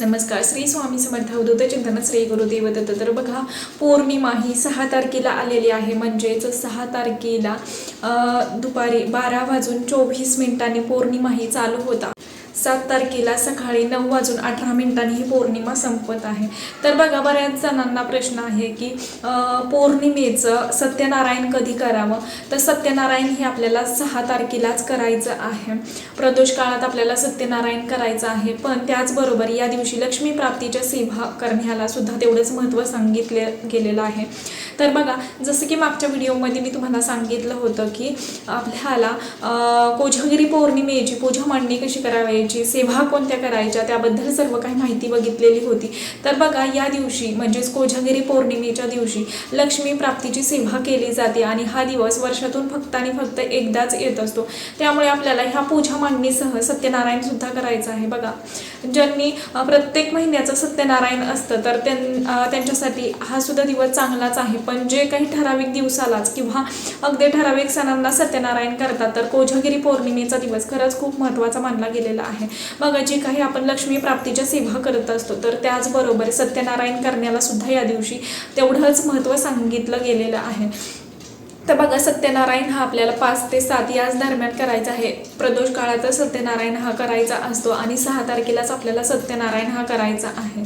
नमस्कार. श्री स्वामी समर्थ अवधूत चिंतन श्री गुरुदेव दत्त तर बघा पौर्णिमा ही सहा तारखेला आलेली आहे. म्हणजेच सहा तारखेला दुपारी बारा वाजून चोवीस मिनिटांनी पौर्णिमा ही चालू होता. सात तारखेला सकाळी नऊ वाजून अठरा मिनिटांनी ही पौर्णिमा संपत आहे. तर बघा बऱ्याच जणांना प्रश्न आहे की पौर्णिमेचं सत्यनारायण कधी करावं? तर सत्यनारायण हे आपल्याला सहा तारखेलाच करायचं आहे. प्रदोष काळात आपल्याला सत्यनारायण करायचं आहे पण त्याचबरोबर या दिवशी लक्ष्मी प्राप्तीच्या सेवा करण्याला सुद्धा तेवढंच महत्त्व सांगितले गेलेलं आहे. तर बघा जसं की मागच्या व्हिडिओमध्ये मी तुम्हाला सांगितलं होतं की आपल्याला अ, कोजागिरी पौर्णिमेची पूजा मांडणी कशी करावी? करायची सेवा कोणत्या करायच्या त्याबद्दल सर्व काही माहिती बघितलेली होती. तर बघा या दिवशी म्हणजेच कोजागिरी पौर्णिमेच्या दिवशी लक्ष्मी प्राप्तीची सेवा केली जाते आणि हा दिवस वर्षातून फक्त आणि फक्त एकदाच येत असतो. त्यामुळे आपल्याला ह्या पूजा मांडणीसह सत्यनारायण सुद्धा करायचं आहे. बघा ज्यांनी प्रत्येक महिन्याचं सत्यनारायण असतं तर त्यां त्यांच्यासाठी हा सुद्धा दिवस चांगलाच आहे. पण जे काही ठराविक दिवसालाच किंवा अगदी ठराविक सणांना सत्यनारायण करतात तर कोजागिरी पौर्णिमेचा दिवस खरंच खूप महत्त्वाचा मानला गेलेला आहे. बघा जे काही आपण लक्ष्मी प्राप्तीच्या सेवा करत असतो तर त्याचबरोबर सत्यनारायण करण्याला सुद्धा या दिवशी तेवढंच महत्त्व सांगितलं गेलेलं आहे. तर बघा सत्यनारायण हा आपल्याला पाच ते सात याच दरम्यान करायचा आहे. प्रदोष काळाचा सत्यनारायण हा करायचा असतो आणि सहा तारखेलाच आपल्याला सत्यनारायण हा करायचा आहे.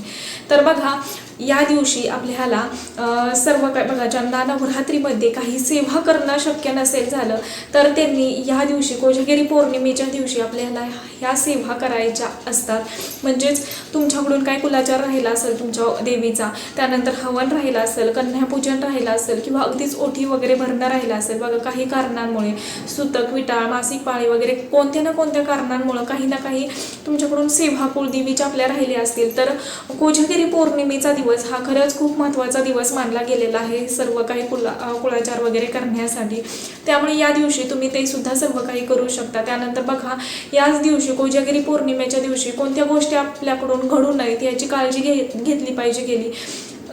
तर बघा या दिवशी आपल्याला सर्व काय बघा ज्यांना नवरात्रीमध्ये काही सेवा करणं शक्य नसेल झालं तर त्यांनी या दिवशी कोजागिरी पौर्णिमेच्या दिवशी आपल्याला ह्या सेवा करायच्या असतात. म्हणजेच तुमच्याकडून काय कुलाचार राहिला असेल तुमच्या देवीचा त्यानंतर हवन राहिलं असेल कन्यापूजन राहिलं असेल किंवा अगदीच ओठी वगैरे भरणं राहिलं असेल बघा काही कारणांमुळे सुतक विटाळ मासिक पाळी वगैरे कोणत्या ना कोणत्या कारणांमुळं काही ना काही तुमच्याकडून सेवा कुलदेवीच्या आपल्या राहिल्या असतील. तर कोजागिरी पौर्णिमेचा दिवस हा खरंच खूप महत्त्वाचा दिवस मानला गेलेला आहे. सर्व काही कुला कुळाचार वगैरे करण्यासाठी. त्यामुळे या दिवशी तुम्ही ते सुद्धा सर्व काही करू शकता. त्यानंतर बघा याच दिवशी कोजागिरी पौर्णिमेच्या दिवशी कोणत्या गोष्टी आपल्याकडून घडू नयेत याची काळजी घे घेतली पाहिजे गेली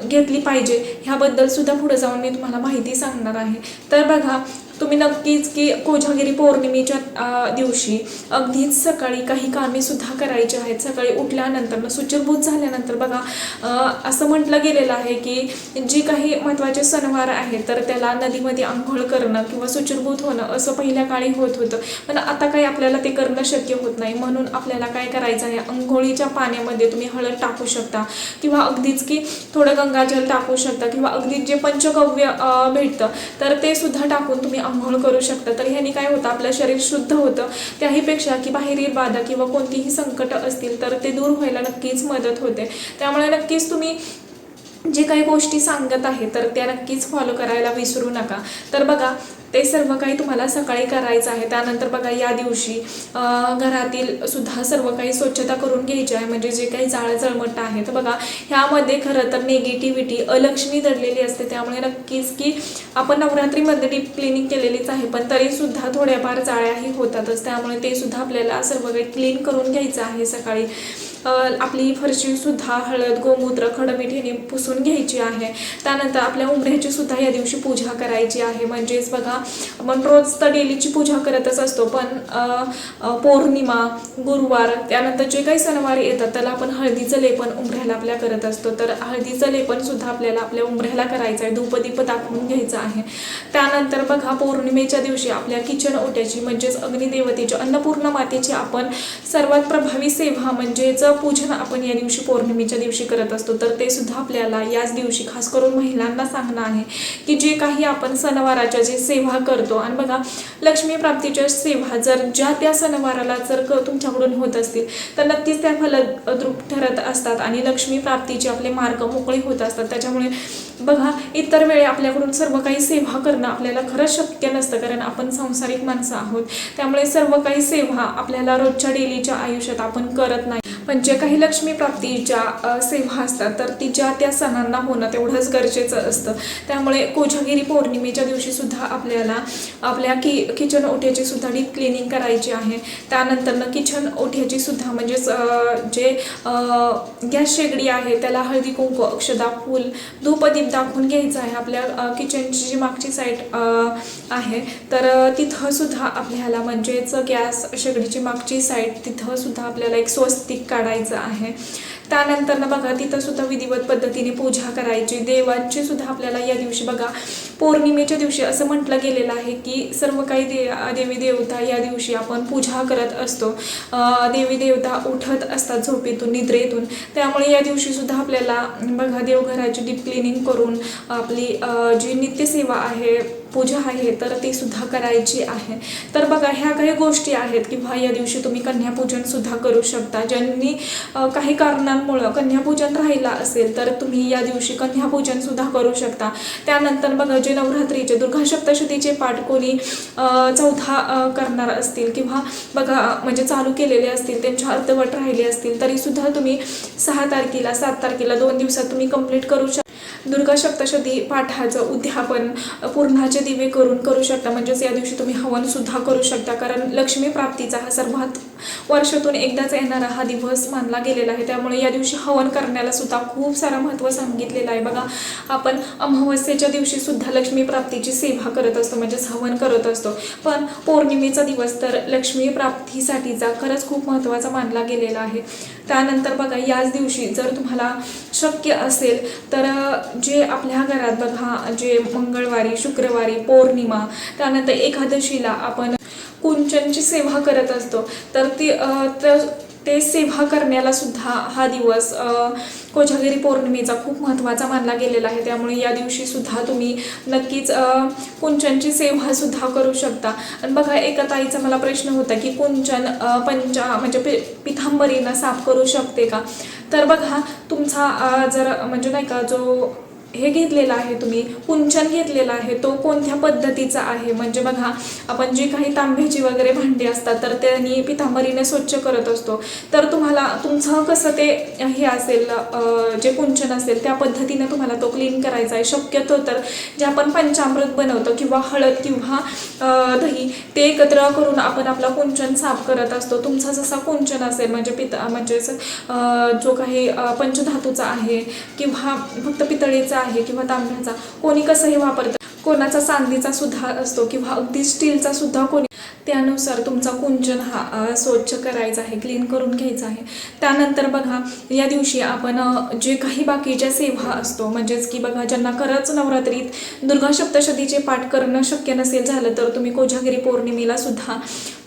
घेतली पाहिजे. ह्याबद्दल सुद्धा पुढे जाऊन मी तुम्हाला माहिती सांगणार आहे. तर बघा तुम्ही नक्कीच की कोजागिरी पौर्णिमेच्या दिवशी अगदीच सकाळी काही कामे सुद्धा करायची आहेत. सकाळी उठल्यानंतर सुचिरभूत झाल्यानंतर बघा असं म्हटलं गेलेलं आहे की जी काही महत्त्वाचे सणवार आहेत तर त्याला नदीमध्ये आंघोळ करणं किंवा सुचिरभूत होणं असं पहिल्या काळी होत होतं. पण आता काही आपल्याला ते करणं शक्य होत नाही. म्हणून आपल्याला काय करायचं आहे? आंघोळीच्या पाण्यामध्ये तुम्ही हळद टाकू शकता किंवा अगदीच की थोडं गंगाजल टाकू शकता किंवा अगदीच जे पंचगव्य भेटतं तर ते सुद्धा टाकून तुम्ही आंघोळ करू शकता. तर ह्यानी काय होतं? आपलं शरीर शुद्ध होतं. त्याहीपेक्षा की बाहेरील बाधा किंवा कोणतीही संकट असतील तर ते दूर व्हायला नक्कीच मदत होते. त्यामुळे नक्कीच तुम्ही जे काही गोष्टी सांगत आहे तर त्या नक्कीच फॉलो करायला विसरू नका. तर बघा ते सर्व काही तुम्हाला सकाळी करायचं आहे. त्यानंतर बघा या दिवशी घरातील सुद्धा सर्व काही स्वच्छता करून घ्यायची आहे. म्हणजे जे काही जाळं जळमट आहे तर बघा ह्यामध्ये खरं तर निगेटिव्हिटी अलक्ष्मी दडलेली असते. त्यामुळे नक्कीच की आपण नवरात्रीमध्ये डीप क्लिनिंग केलेलीच आहे. पण तरीसुद्धा थोड्याफार जाळ्याही होतातच. त्यामुळे ते सुद्धा आपल्याला सर्व काही क्लीन करून घ्यायचं आहे सकाळी. आपली फरशीसुद्धा हळद गोमूत्र खडमिठीने पुसून घ्यायची आहे. त्यानंतर आपल्या उंबऱ्याची सुद्धा या दिवशी पूजा करायची आहे. म्हणजेच बघा आपण रोज तर डेलीची पूजा करतच असतो पण पौर्णिमा गुरुवार त्यानंतर जे काही सणवार येतात त्याला आपण हळदीचं लेपन उंबऱ्याला आपल्या करत असतो. तर हळदीचं लेपन सुद्धा आपल्याला आपल्या उंबऱ्याला करायचं आहे. धूपदीप दाखवून घ्यायचं आहे. त्यानंतर बघा पौर्णिमेच्या दिवशी आपल्या किचन ओट्याची म्हणजेच अग्निदेवतेची अन्नपूर्ण मातेची आपण सर्वात प्रभावी सेवा म्हणजेच पूजन आपण या दिवशी पौर्णिमेच्या दिवशी करत असतो तर ते सुद्धा आपल्याला याच दिवशी खास करून महिलांना सांगणं आहे की जे काही आपण सणवाराच्या जे सेवा करतो आणि बघा लक्ष्मी प्राप्तीच्या सेवा जर ज्या त्या सणवाराला जर तुमच्याकडून होत असतील तर नक्कीच त्या फलद्रूप ठरत असतात आणि लक्ष्मी प्राप्तीचे आपले मार्ग मोकळे होत असतात. त्याच्यामुळे बघा इतर वेळी आपल्याकडून सर्व काही सेवा करणं आपल्याला खरंच शक्य नसतं कारण आपण सांसारिक माणसं आहोत. त्यामुळे सर्व काही सेवा आपल्याला रोजच्या डेलीच्या आयुष्यात आपण करत नाही. पण जे काही लक्ष्मी प्राप्तीच्या सेवा असतात तर ती ज्या त्या सणांना होणं तेवढंच गरजेचं असतं. त्यामुळे कोजागिरी पौर्णिमेच्या दिवशी सुद्धा आपल्याला आपल्या कि किचन ओठ्याची सुद्धा डीप क्लिनिंग करायची आहे. त्यानंतरनं किचन ओठ्याची सुद्धा म्हणजेच जे गॅस शेगडी आहे त्याला हळदी कुंकू अक्षदा फूल धूपदीप दाखवून घ्यायचं आहे आपल्या किचनची जी मागची साईड आहे तर तिथंसुद्धा तिथं सुद्धा आपल्याला म्हणजेच गॅस शेगडीची मागची साईड तिथं सुद्धा आपल्याला एक स्वस्तिक करायचं आहे. त्यानंतर ना बघा तिथं सुद्धा विधिवत पद्धतीने पूजा करायची. देवांची सुद्धा आपल्याला या दिवशी बघा पौर्णिमेच्या दिवशी असं म्हटलं गेलेलं आहे की सर्व काही दे देवी देवता या दिवशी आपण पूजा करत असतो. देवी देवता उठत असतात झोपेतून निद्रेतून. त्यामुळे या दिवशीसुद्धा आपल्याला बघा देवघराची डीप क्लिनिंग करून आपली जी नित्यसेवा आहे पूजा आहे तर ती सुद्धा करायची आहे. तर बघा ह्या काही गोष्टी आहेत किंवा या दिवशी तुम्ही कन्यापूजन सुद्धा करू शकता. ज्यांनी काही कारणांमुळं कन्यापूजन राहिला असेल तर तुम्ही या दिवशी कन्यापूजन सुद्धा करू शकता. त्यानंतर बघा म्हणजे नवरात्रीचे दुर्गा सप्तशतीचे पाठ कोणी चौथा करणार असतील किंवा बघा म्हणजे चालू केलेले असतील त्यांच्या अर्धवट राहिले असतील तरी सुद्धा तुम्ही सहा तारखेला सात तारखेला दोन दिवसात तुम्ही कंप्लीट करू शकता दुर्गा सप्तशती पाठाचं उद्यापन पूर्णाचे दिवे करून करू शकता. म्हणजेच या दिवशी तुम्ही हवनसुद्धा करू शकता. कारण लक्ष्मी प्राप्तीचा हा सर्वात वर्षातून एकदाच येणारा हा दिवस मानला गेलेला आहे. त्यामुळे या दिवशी हवन करण्याला सुद्धा खूप सारं महत्त्व सांगितलेलं आहे. बघा आपण अमावस्येच्या दिवशी सुद्धा लक्ष्मी प्राप्तीची सेवा करत असतो. म्हणजेच हवन करत असतो. पण पौर्णिमेचा दिवस तर लक्ष्मी प्राप्तीसाठीचा खरंच खूप महत्त्वाचा मानला गेलेला आहे. त्यानंतर बघा याच दिवशी जर तुम्हाला शक्य असेल तर जे आपल्या घरात बघा जे मंगळवारी शुक्रवारी पौर्णिमा त्यानंतर एकादशीला आपण कुंचनची सेवा करत असतो तर ती तर ते सेवा करण्याला सुद्धा हा दिवस कोजागिरी पौर्णिमेचा खूप महत्त्वाचा मानला गेलेला आहे. त्यामुळे या दिवशी सुद्धा तुम्ही नक्कीच कुंचनची सेवा सुद्धा करू शकता. आणि बघा एका ताईचा मला प्रश्न होता की कुंचन पंचा म्हणजे पि पिथांबरीनं साफ करू शकते का? तर बघा तुमचा जर म्हणजे नाही का जो हे घेतलेलं आहे तुम्ही कुंचन घेतलेला आहे तो कोणत्या पद्धतीचा आहे? म्हणजे बघा आपण जी काही तांब्याची वगैरे भांडी असतात तर त्यांनी पितांबरीने स्वच्छ करत असतो. तर तुम्हाला तुमचं कसं ते हे असेल जे कुंचन असेल त्या पद्धतीने तुम्हाला तो क्लीन करायचा आहे. शक्यतो तर जे आपण पंचामृत बनवतो किंवा हळद किंवा दही ते एकत्र करून आपण आपला कुंचन साफ करत असतो. तुमचा जसा कुंचन असेल म्हणजे पिता म्हणजे जो काही पंचधातूचा आहे किंवा फक्त पितळेचा आहे किंवा तांब्याचा कोणी कसंही वापरतं कोणाचा चांदीचा सुद्धा असतो किंवा अगदी स्टीलचा सुद्धा कोणी त्यानुसार तुमचा कुंचन हा स्वच्छ करायचा आहे क्लीन करून घ्यायचा आहे. त्यानंतर बघा या दिवशी आपण जे काही बाकीच्या सेवा असतो म्हणजेच की बघा ज्यांना खरंच नवरात्रीत दुर्गा सप्तशतीचे पाठ करणं शक्य नसेल झालं तर तुम्ही कोजागिरी पौर्णिमेला सुद्धा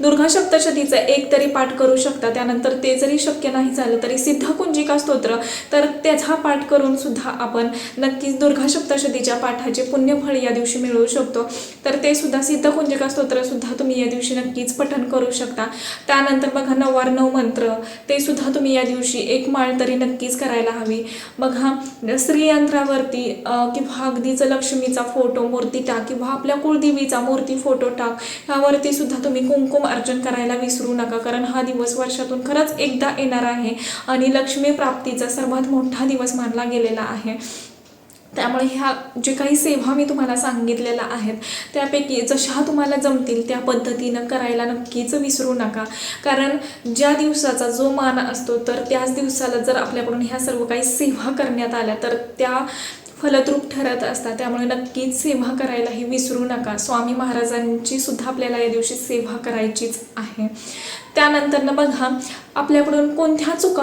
दुर्गा सप्तशतीचा एक तरी पाठ करू शकता. त्यानंतर ते जरी शक्य नाही झालं तरी सिद्ध कुंजिका स्तोत्र तर त्याचा पाठ करून सुद्धा आपण नक्कीच दुर्गा सप्तशतीच्या पाठाचे पुण्यफळ या दिवशी मिळवू शकतो. तर ते सुद्धा सिद्ध कुंजिका स्तोत्र सुद्धा तुम्ही या दिवशी नक्कीच पठण करू शकता. त्यानंतर बघा नवार नऊ मंत्र ते सुद्धा तुम्ही या दिवशी एक माळ तरी नक्कीच करायला हवी. बघा श्रीयंत्रावरती किंवा अगदीच लक्ष्मीचा फोटो मूर्ती टाक किंवा आपल्या कुळदेवीचा मूर्ती फोटो टाक ह्यावरती सुद्धा तुम्ही कुंकुम अर्चन करायला विसरू नका कारण हा दिवस वर्षातून खरंच एकदा येणार आहे. आणि लक्ष्मी प्राप्तीचा सर्वात मोठा दिवस मानला गेलेला आहे. त्यामुळे ह्या जे काही सेवा मी तुम्हाला सांगितलेल्या आहेत त्यापैकी जशा तुम्हाला जमतील त्या पद्धतीनं करायला नक्कीच विसरू नका. कारण ज्या दिवसाचा जो मान असतो तर त्याच दिवसाला जर आपल्याकडून ह्या सर्व काही सेवा करण्यात आल्या तर त्या फलद्रूप ठरत असतात. त्यामुळे नक्कीच सेवा करायलाही विसरू नका. स्वामी महाराजांची सुद्धा आपल्याला या दिवशी सेवा करायचीच आहे. त्यानंतरनं बघा आपल्याकडून कोणत्या चुका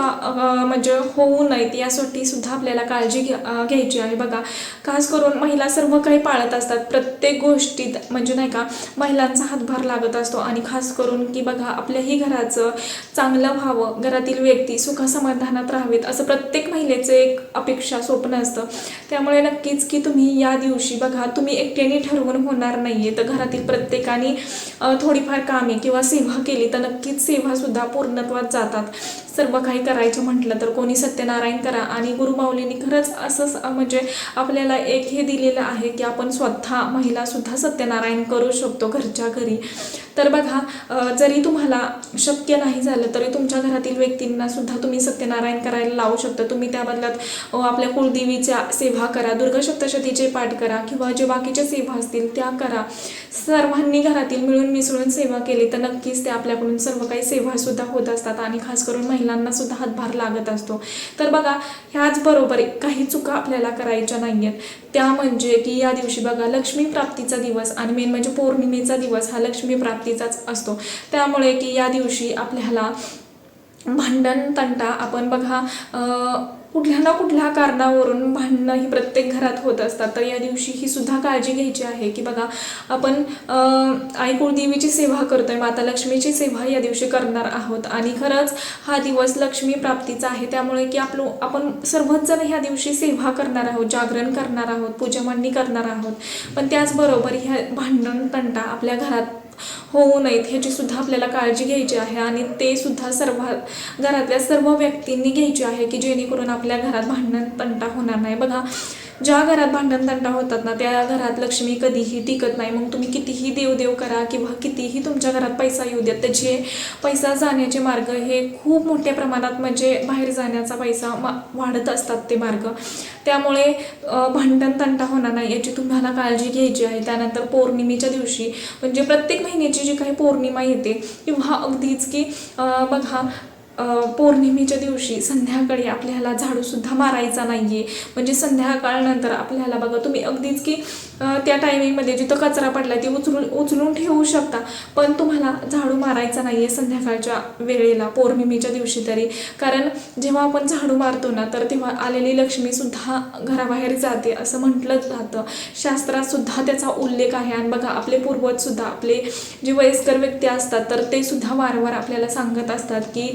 म्हणजे होऊ नयेत यासाठी सुद्धा आपल्याला काळजी घ्या घ्यायची आहे. बघा खास करून महिला सर्व काही पाळत असतात. प्रत्येक गोष्टीत म्हणजे नाही का महिलांचा हातभार लागत असतो. आणि खास करून की बघा आपल्याही घराचं चांगलं व्हावं घरातील व्यक्ती सुखसमाधानात राहावेत असं प्रत्येक महिलेचं एक अपेक्षा स्वप्न असतं. त्यामुळे नक्कीच की तुम्ही या दिवशी बघा तुम्ही एकट्याने ठरवून होणार नाहीये. तर घरातील प्रत्येकाने थोडीफार कामे किंवा सेवा केली तर नक्कीच सेवासुद्धा पूर्णत्वात जातात. सर्व काही करायचं म्हटलं तर कोणी सत्यनारायण करा आणि गुरुमाऊलींनी खरंच असंच म्हणजे आपल्याला एक हे दिलेलं आहे की आपण स्वतः महिलासुद्धा सत्यनारायण करू शकतो घरच्या घरी. तर बघा जरी तुम्हाला शक्य नाही झालं तरी तुमच्या घरातील व्यक्तींना सुद्धा तुम्ही सत्यनारायण करायला लावू शकता. तुम्ही त्या बदल्यात आपल्या कुलदेवीच्या सेवा करा दुर्गा सप्तशतीचे पाठ करा किंवा जे बाकीच्या सेवा असतील त्या करा. सर्वांनी घरातील मिळून मिसळून सेवा केली तर नक्कीच ते आपल्याकडून सर्व काही सेवासुद्धा होत असतात आणि खास करून महिला मुलांना सुद्धा हातभार लागत असतो. तर बघा ह्याचबरोबर काही चुका आपल्याला करायच्या नाही आहेत त्या म्हणजे की या दिवशी बघा लक्ष्मी प्राप्तीचा दिवस आणि मेन म्हणजे पौर्णिमेचा दिवस हा लक्ष्मी प्राप्तीचाच असतो. त्यामुळे की या दिवशी आपल्याला भांडण तंटा आपण बघा कुठल्या ना कुठल्या कारणावरून भांडणं ही प्रत्येक घरात होत असतात तर या दिवशी ही सुद्धा काळजी घ्यायची आहे की बघा आपण आई कुळदेवीची सेवा करतोय माता लक्ष्मीची सेवा या दिवशी करणार आहोत. आणि खरंच हा दिवस लक्ष्मी प्राप्तीचा आहे त्यामुळे की आपलं आपण सर्वच जण ह्या दिवशी सेवा करणार आहोत जागरण करणार आहोत पूजा मांडणी करणार आहोत. पण त्याचबरोबर ह्या भांडण तंटा आपल्या घरात होऊ नयेत ह्याची सुद्धा आपल्याला काळजी घ्यायची आहे आणि ते सुद्धा सर्व घरातल्या सर्व व्यक्तींनी घ्यायची आहे की जेणेकरून आपल्या घरात भांडण तंटा होणार नाही. बघा ज्या घरात भांडण तंटा होतात ना त्या घरात लक्ष्मी कधीही टिकत नाही. मग तुम्ही कितीही देवदेव करा किंवा कितीही तुमच्या घरात पैसा येऊ द्या त्याचे पैसा जाण्याचे मार्ग हे खूप मोठ्या प्रमाणात म्हणजे बाहेर जाण्याचा पैसा मा- वाढत असतात ते मार्ग. त्यामुळे भांडण तंटा होणार नाही याची तुम्हाला काळजी घ्यायची आहे. त्यानंतर पौर्णिमेच्या दिवशी म्हणजे प्रत्येक महिन्याची जी काही पौर्णिमा येते किंवा अगदीच की बघा पौर्णिमेच्या दिवशी संध्याकाळी आपल्याला झाडूसुद्धा मारायचा नाही आहे म्हणजे संध्याकाळनंतर आपल्याला बघा तुम्ही अगदीच की त्या टायमिंगमध्ये जिथं कचरा पडला ते उचलून उचलून ठेवू शकता. पण तुम्हाला झाडू मारायचा नाही आहे संध्याकाळच्या वेळेला पौर्णिमेच्या दिवशी तरी. कारण जेव्हा आपण झाडू मारतो ना तर तेव्हा आलेली लक्ष्मीसुद्धा घराबाहेर जाते असं म्हटलं जातं. शास्त्रातसुद्धा त्याचा उल्लेख आहे. आणि बघा आपले पूर्वजसुद्धा आपले जे वयस्कर व्यक्ती असतात तर ते सुद्धा वारंवार आपल्याला सांगत असतात की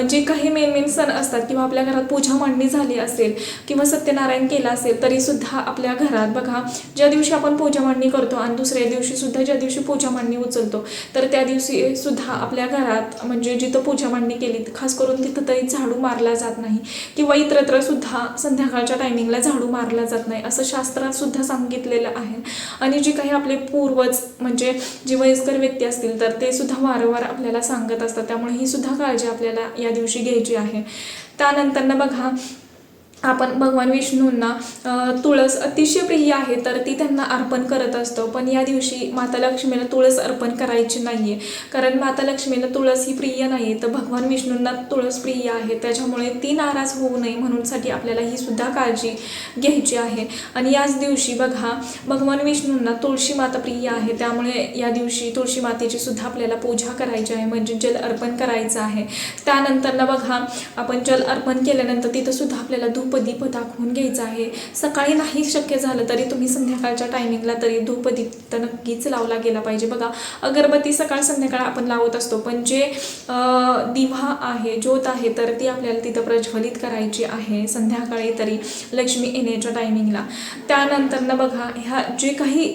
जे काही मेन मेन सण असतात किंवा आपल्या घरात पूजा मांडणी झाली असेल किंवा सत्यनारायण केला असेल तरीसुद्धा आपल्या घरात बघा ज्या दिवशी आपण पूजा मांडणी करतो आणि दुसऱ्या दिवशीसुद्धा ज्या दिवशी पूजा मांडणी उचलतो तर त्या दिवशी सुद्धा आपल्या घरात म्हणजे जिथं पूजा मांडणी केली खास करून तिथं तरी झाडू मारला जात नाही किंवा इतरत्रसुद्धा संध्याकाळच्या टायमिंगला झाडू मारला जात नाही असं शास्त्रातसुद्धा सांगितलेलं आहे. आणि जे काही आपले पूर्वज म्हणजे जे वयस्कर व्यक्ती असतील तर ते सुद्धा वारंवार आपल्याला सांगत असतात त्यामुळे ही सुद्धा काळजी आपल्याला या दिवशी घ्यायची आहे. त्यानंतरनं बघा आपण भगवान विष्णूंना तुळस अतिशय प्रिय आहे तर ती त्यांना अर्पण करत असतो. पण या दिवशी माता लक्ष्मीला तुळस अर्पण करायची नाही आहे कारण माता लक्ष्मीला तुळस ही प्रिय नाही आहे तर भगवान विष्णूंना तुळस प्रिय आहे. त्याच्यामुळे ती नाराज होऊ नये म्हणूनसाठी आपल्याला ही सुद्धा काळजी घ्यायची आहे. आणि याच दिवशी बघा भगवान विष्णूंना तुळशी माता प्रिय आहे. त्यामुळे या दिवशी तुळशी मातेची सुद्धा आपल्याला पूजा करायची आहे म्हणजे जल अर्पण करायचं आहे. त्यानंतर ना बघा आपण जल अर्पण केल्यानंतर तिथंसुद्धा आपल्याला धूप धूपदीप दाखवून घ्यायचं आहे. सकाळी नाही शक्य झालं तरी तुम्ही संध्याकाळच्या टायमिंगला तरी धूपदीप तर नक्कीच लावला गेला पाहिजे. बघा अगरबत्ती सकाळ संध्याकाळ आपण लावत असतो पण जे दिवा आहे ज्योत आहे तर ती आपल्याला तिथं प्रज्वलित करायची आहे संध्याकाळी तरी लक्ष्मी येण्याच्या टायमिंगला त्यानंतर ना बघा ह्या जे काही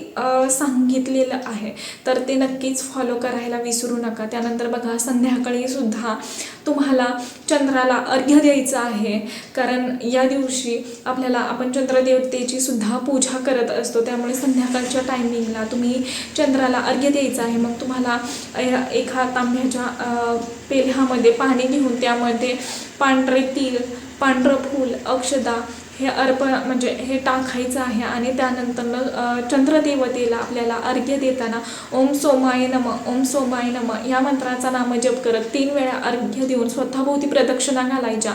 सांगितलेलं आहे तर ते नक्कीच फॉलो करायला विसरू नका. त्यानंतर बघा संध्याकाळी सुद्धा तुम्हाला चंद्राला अर्घ्य द्यायचं आहे कारण या दिवशी आपल्याला आपण चंद्रदेवतेची सुद्धा पूजा करत असतो. त्यामुळे संध्याकाळच्या टायमिंगला तुम्ही चंद्राला अर्घ्य द्यायचं आहे. मग तुम्हाला एका तांब्याच्या अ, पेल्ह्यामध्ये पाणी घेऊन त्यामध्ये पांढरे तीळ पांढरं फूल अक्षदा हे अर्पण म्हणजे हे टाकायचं आहे आणि त्यानंतर चंद्रदेवतेला आपल्याला अर्घ्य देताना ओम सोमाय नम ओम सोमाय नम या मंत्राचा नामजप करत तीन वेळा अर्घ्य देऊन स्वतःभोवती प्रदक्षिणा घालायच्या.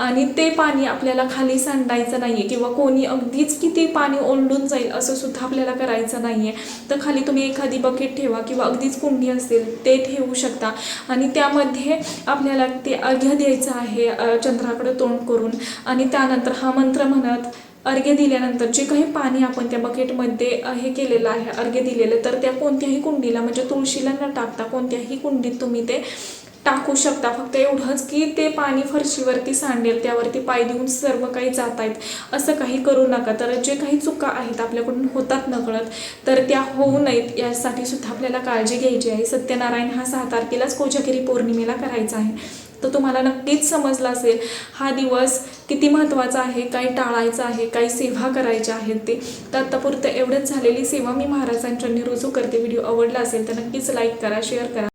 आणि ते पाणी आपल्याला खाली सांडायचं नाही आहे किंवा कोणी अगदीच किती पाणी ओंडून जाईल असं सुद्धा आपल्याला करायचं नाही आहे तर खाली तुम्ही एखादी बकेट ठेवा किंवा अगदीच कुंडी असेल ते ठेवू शकता. आणि त्यामध्ये आपल्याला ते अर्घ्य द्यायचं आहे चंद्राकडे तोंड करून. आणि त्यानंतर हा मंत्र म्हणत अर्घ्य दिल्यानंतर जे काही पाणी आपण त्या बकेटमध्ये हे केलेलं आहे अर्घ्य दिलेलं तर त्या कोणत्याही कुंडीला म्हणजे तुळशीला न टाकता कोणत्याही कुंडीत तुम्ही ते टाकू शकता. फक्त एवढंच की ते पाणी फरशीवरती सांडेल त्यावरती पाय देऊन सर्व काही जात आहेत असं काही करू नका. तर जे काही चुका आहेत आपल्याकडून होतात नकळत तर त्या होऊ नयेत यासाठी सुद्धा आपल्याला काळजी घ्यायची आहे. सत्यनारायण हा सहा तारखेलाच कोजागिरी पौर्णिमेला करायचा आहे. तर तुम्हाला नक्कीच समजलं असेल हा दिवस किती महत्त्वाचा आहे काय टाळायचं आहे काही सेवा करायच्या आहेत ते. तर आत्तापुरतं एवढंच झालेली सेवा मी महाराजांच्या रुजू करते. व्हिडिओ आवडला असेल तर नक्कीच लाईक करा शेअर करा.